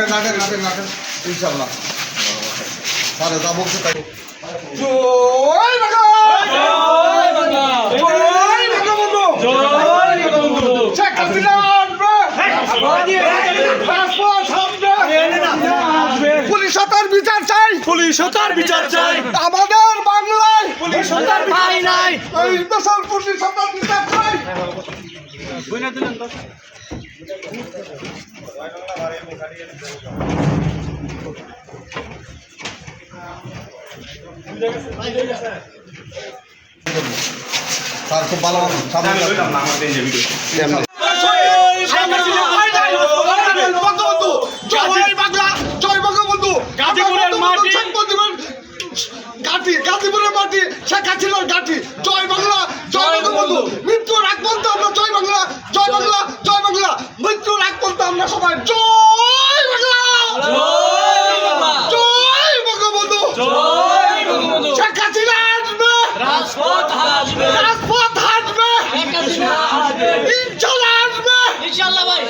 নাটেন নাটেন নাটেন নাটেন। ইনশাল্লাহ তাহলে যা বলছে তাই জয় বাংলা! জয় পুলিশ হত্যার বিচার চাই। পুলিশ হত্যার বিচার চাই। আমাদের বাংলায় পুলিশ হত্যার বিচার নাই পুলিশ হত্যার বিচার চাই। তার খুব ভালো সামনে বঙ্গবন্ধু জয় বাংলা জয় বঙ্গবন্ধু গাজীপুরের মাটি। শেখ হাসিনার ঘাটি জয় বাংলা। আমরা সবাই জয় বাংলা! জয় বঙ্গবন্ধু! শেখ হাসিনা আসবে! রাজপথ আসবে রাজপথ হাসবে! ইনশাল্লাহ আসবে! ইনশাআল্লাহ ভাই!